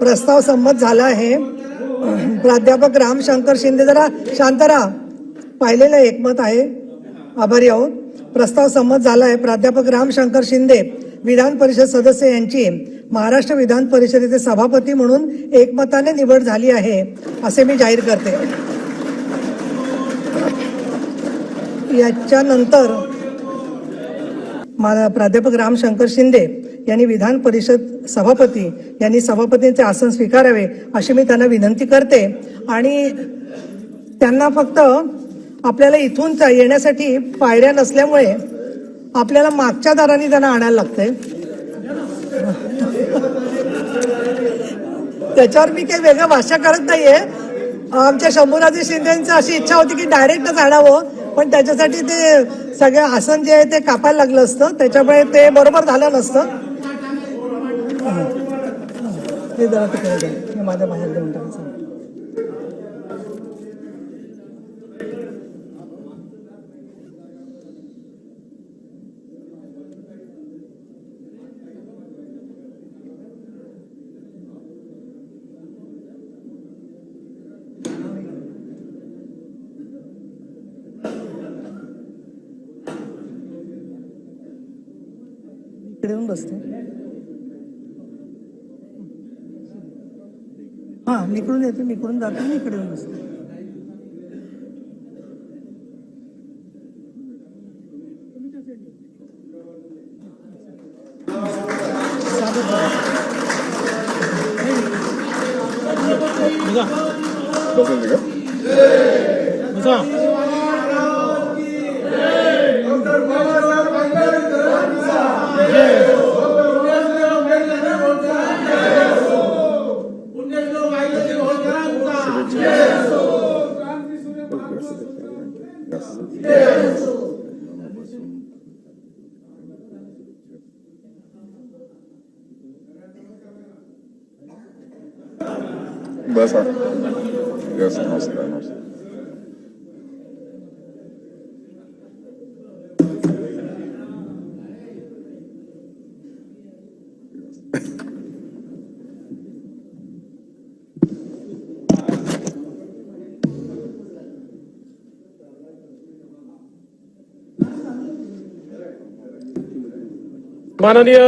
प्रस्ताव संमत झाला आहे. प्राध्यापक रामशंकर शिंदे जरा शांत पाहिलेलं एकमत आहे. आभारी आहोत. प्रस्ताव संमत झाला आहे. प्राध्यापक रामशंकर शिंदे विधान परिषद सदस्य यांची महाराष्ट्र विधान परिषदेचे सभापती म्हणून एकमताने निवड झाली आहे असे मी जाहीर करते. याच्यानंतर प्राध्यापक रामशंकर शिंदे यांनी विधान परिषद सभापती यांनी सभापतींचे आसन स्वीकारावे अशी मी त्यांना विनंती करते. आणि त्यांना फक्त आपल्याला इथून येण्यासाठी पायऱ्या नसल्यामुळे आपल्याला मागच्या दाराने त्यांना आणायला लागतंय. त्याच्यावर मी काही वेगळं भाषा करत नाहीये. आमच्या शंभूराजे शिंदेची अशी इच्छा होती की डायरेक्टच आणावं पण त्याच्यासाठी ते सगळं आसन जे आहे ते कापायला लागलं असतं. त्याच्यामुळे ते बरोबर झालं नसतं. ते जरा तिकडे द्या. हे माझ्या बाहेर देऊन टाकायचं सांगतो. इकडे येऊन बसते हा निकडून येते निकडून जाते मी इकडे येऊन बसते स्वागत आहे. Yes, sir. माननीय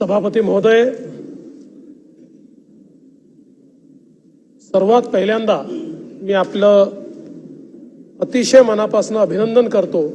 सभापती महोदय सर्वात पहिल्यांदा मी आपलं अतिशय मनापासून अभिनंदन करतो.